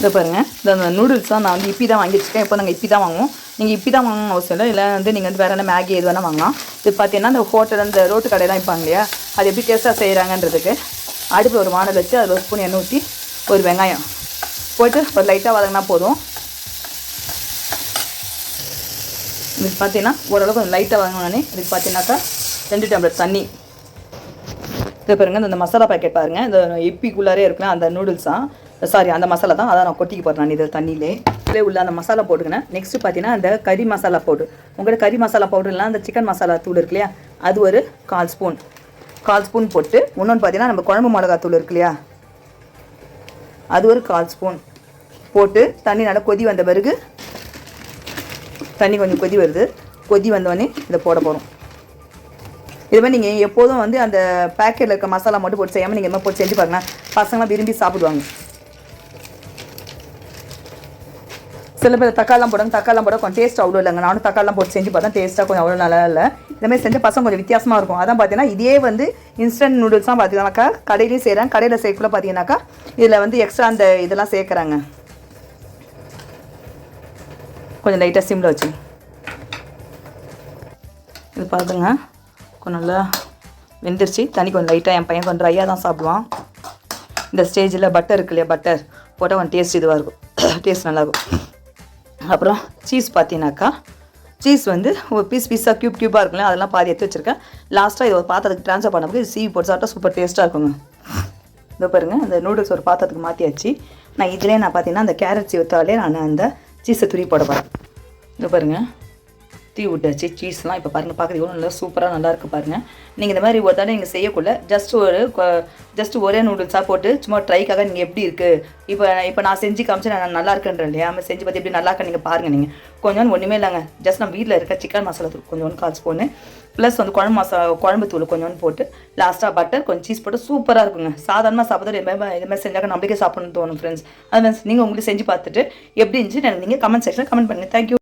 இதை பாருங்கள் இந்த நூடுல்ஸ் தான் நான் வந்து இப்பி தான் வாங்கி வச்சுருக்கேன் இப்போ நாங்கள் இப்பி தான் வாங்குவோம். நீங்கள் இப்பி தான் வாங்கணும்னு அவசியம் இல்லை. இல்லை வந்து நீங்கள் வந்து வேறு என்ன மேகி எது வேணால் வாங்கலாம். இது பார்த்தீங்கன்னா இந்த ஹோட்டல் அந்த ரோட்டு கடையெல்லாம் வைப்பாங்க இல்லையா? அது எப்படி டேஸ்ட்டாக செய்கிறாங்கன்றதுக்கு அடுப்பில் ஒரு வானல் வச்சு அதில் ஒரு ஸ்பூன் எண்ணெய் ஊற்றி ஒரு வெங்காயம் போட்டு ஒரு லைட்டாக வதங்கினா போதும். இதுக்கு பார்த்தீங்கன்னா ஓரளவுக்கு கொஞ்சம் லைட்டாக வதங்கினோடனே இதுக்கு பார்த்தீங்கன்னாக்கா ரெண்டு டம்ளர் தண்ணி. இது பாருங்கள் இந்த மசாலா பாக்கெட் பாருங்கள் இந்த இப்பிக்குள்ளாரே இருக்கலாம் அந்த நூடுல்ஸ் தான் சாரி அந்த மசாலா தான். அதான் நான் கொட்டிக்க போகிறேன் நான் இதில் தண்ணியிலே. இதில் உள்ள அந்த மசாலா போட்டுக்கினேன் நெக்ஸ்ட்டு பார்த்தீங்கன்னா அந்த கறி மசாலா பவுடர் உங்கள்கிட்ட கறி மசாலா பவுடர்லாம் அந்த சிக்கன் மசாலா தூள் இருக்கு இல்லையா? அது ஒரு கால் ஸ்பூன் கால் ஸ்பூன் போட்டு இன்னொன்று பார்த்தீங்கன்னா நம்ம குழம்பு மிளகாய் தூள் இருக்கு இல்லையா? அது ஒரு கால் ஸ்பூன் போட்டு தண்ணி நல்லா கொதி வந்த பிறகு தண்ணி கொஞ்சம் கொதி வருது. கொதி வந்தோடனே இதை போட போகிறோம் இது மாதிரி நீங்கள் எப்போதும் வந்து அந்த பேக்கெட்டில் இருக்க மசாலா மட்டும் போட்டு செய்யாமல் நீங்கள் இது போட்டு செஞ்சு பாருங்கன்னா பசங்களாம் விரும்பி சாப்பிடுவாங்க. சில பேர் தக்காளிலாம் போடுறாங்க தக்காளிலாம் போட கொஞ்சம் டேஸ்ட் அவ்வளோ இல்லைங்க. நானும் தக்காளிலாம் போட்டு செஞ்சு பார்த்தா டேஸ்ட்டாக கொஞ்சம் அவ்வளோ நல்லா இல்லை. இதுமாதிரி மாதிரி செஞ்ச பசங்க கொஞ்சம் வித்தியாசமாக இருக்கும். அதான் பார்த்தீங்கன்னா இதே வந்து இன்ஸ்டன்ட் நூடுல்ஸ் தான் பார்த்தீங்கன்னாக்கா கடையிலையும் செய்கிறாங்க கடையில் சேர்க்கல பார்த்தீங்கன்னாக்கா இதில் வந்து எக்ஸ்ட்ரா அந்த இதெல்லாம் சேர்க்குறாங்க. கொஞ்சம் லைட்டாக சிம்மில் வச்சு இது பார்த்துங்க கொஞ்சம் நல்லா வெந்துருச்சு. தண்ணி கொஞ்சம் லைட்டாக என் பையன் கொஞ்சம் ட்ரையாக தான் சாப்பிடுவான். இந்த ஸ்டேஜில் பட்டர் இருக்கு இல்லையா பட்டர் போட்டால் கொஞ்சம் டேஸ்ட் இதுவாக இருக்கும். டேஸ்ட் நல்லாயிருக்கும் அப்புறம் சீஸ் பார்த்தீங்கன்னாக்கா சீஸ் வந்து ஒரு பீஸ் பீஸாக க்யூப் க்யூப்பாக இருக்குல்ல அதெல்லாம் பாதி எடுத்து வச்சுருக்கேன். லாஸ்ட்டாக இது ஒரு பாத்திரத்துக்கு ட்ரான்ஸ்ஃபர் பண்ணும்போது சீவி போட்டு சாப்பிட்டா சூப்பர் டேஸ்ட்டாக இருக்குங்க. இதோ பாருங்க அந்த நூடுல்ஸ் ஒரு பாத்திரத்துக்கு மாற்றியாச்சு நான் இதிலே நான் பார்த்தீங்கன்னா அந்த கேரட் சீவத்தாலே நான் அந்த சீஸை துணி போட போகிறேன் இதோ பாருங்க. தீ விட்டாச்சு சீஸ்லாம் இப்போ பாருங்கள் பார்க்குறது எவ்வளோ நல்லா சூப்பராக நல்லா இருக்குது பாருங்கள் நீங்கள் இந்த மாதிரி ஒரு தடவை நீங்கள் செய்யக்குள்ள ஜஸ்ட் ஒரு ஜஸ்ட் ஒரே நூடுல்ஸாக போட்டு சும்மா ட்ரைக்காக நீங்கள் எப்படி இருக்குது இப்போ இப்போ நான் செஞ்சு காமிச்சு நான் நல்லா இருக்குன்றேன் இல்லையா? நம்ம செஞ்சு பார்த்து எப்படி நல்லா இருக்கு நீங்கள் பாருங்கள் நீங்கள் கொஞ்சம் ஒன்றுமே இல்லைங்க. ஜஸ்ட் நம்ம வீட்டில் இருக்க சிக்கன் மசாலா தூள் கொஞ்சம் கால் ஸ்பூனு ப்ளஸ் வந்து குழம்பு மசா குழம்பு தூள் கொஞ்சோண்டு போட்டு லாஸ்ட்டாக பட்டர் கொஞ்சம் சீஸ் போட்டு சூப்பராக இருக்குங்க. சாதாரணமாக சாப்பிட்றது இது மாதிரி இது மாதிரி செஞ்சாக்க நம்மளுக்கே சாப்பிடணும்னு தோணும் ஃப்ரெண்ட்ஸ் அது நீங்கள் உங்களுக்கு செஞ்சு பார்த்துட்டு எப்படி இருந்துச்சு நீங்கள் கமெண்ட் செக்ஷனில் கமெண்ட் பண்ணுங்கள் தேங்க்யூ